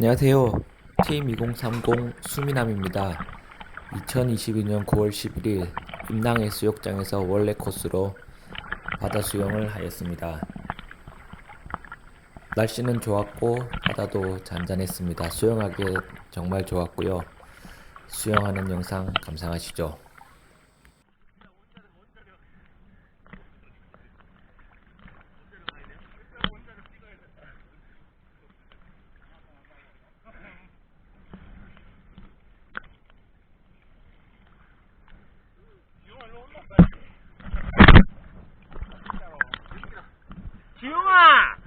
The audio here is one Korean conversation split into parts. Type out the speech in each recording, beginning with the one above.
안녕하세요. 팀2030 수미남입니다. 2022년 9월 11일 임낭해 수욕장에서 원래 코스로 바다 수영을 하였습니다. 날씨는 좋았고 바다도 잔잔했습니다. 수영하기 정말 좋았고요. 수영하는 영상 감상하시죠. 지용아!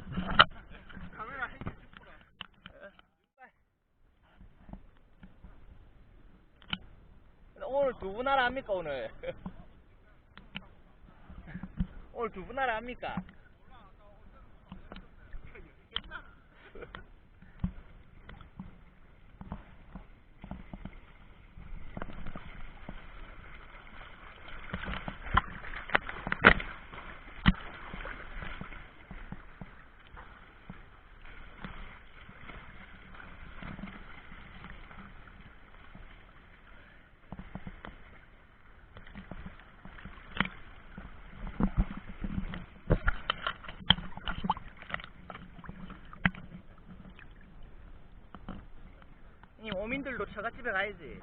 오늘 두분 하나 합니까 오늘? 오늘 두분 하나 합니까? 이 어민들도 처갓집에 가야지.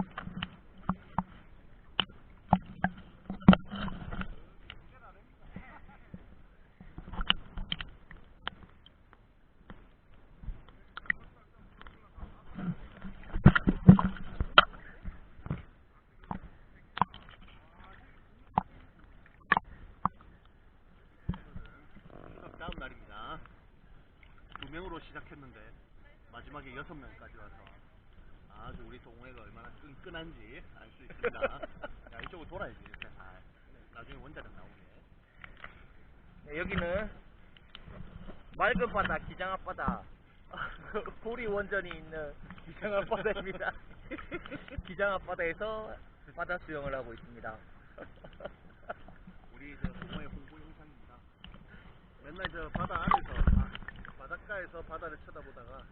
다음 날입니다. 두 명으로 시작했는데 마지막에 여섯 명까지 와서 아주 우리 동호회가 얼마나 끈끈한지 알 수 있습니다. 야 이쪽으로 돌아야지. 이렇게. 아, 나중에 원자력 나오네. 네, 여기는 맑은 바다 기장 앞바다 보리 원전이 있는 기장 앞바다입니다. 기장 앞바다에서 바다 수영을 하고 있습니다. 우리 저 동호회 홍보 영상입니다. 맨날 저 바다 안에서 아, 바닷가에서 바다를 쳐다보다가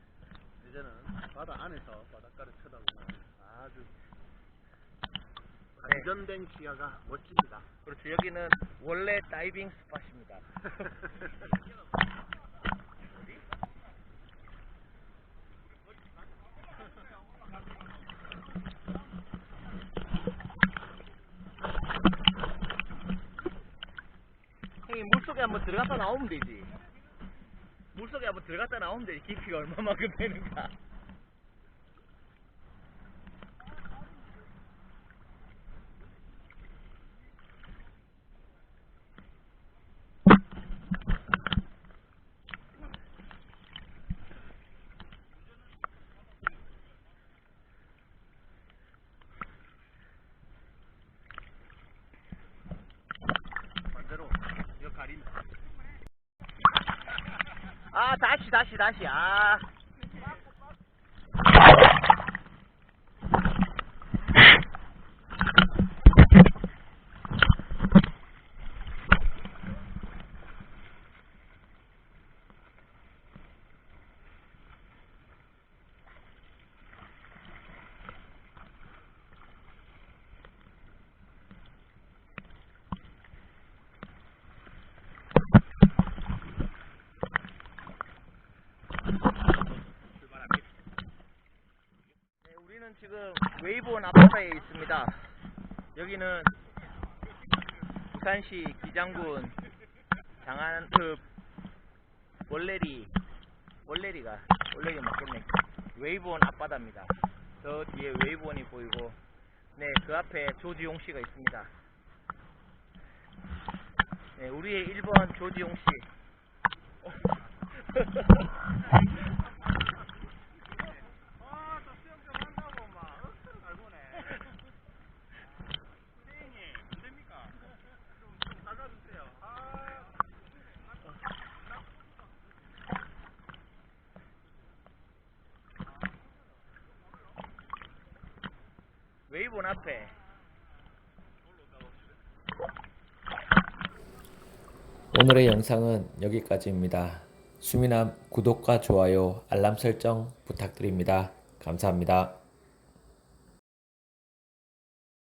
이제는 바다 안에서 바닷가를 쳐다보는 아주 네. 안전된 시야가 멋집니다. 그렇죠. 여기는 원래 다이빙 스팟입니다. 형님 물속에 한번 들어갔다 나오면 되지. 물속에 한번 들어갔다 나오면 되지. 깊이가 얼마만큼 되는가. 반대로 이거 가린 아 다시 다시 다시 아 네, 우리는 지금 웨이브원 앞바다에 있습니다. 여기는 부산시 기장군 장안 그 월레리 월레리가 월레리 맞겠네. 웨이브원 앞바다입니다. 저 뒤에 웨이브원이 보이고 네 그 앞에 조지용 씨가 있습니다. 네 우리의 1번 조지용 씨. 아저 수영 좀 한다고 막 억수로 갈고네 선생님 안 됩니까? 좀, 좀 닫아주세요 아 웨이브원 앞에 오늘의 영상은 여기까지입니다. 수미남 구독과 좋아요, 알람 설정 부탁드립니다. 감사합니다.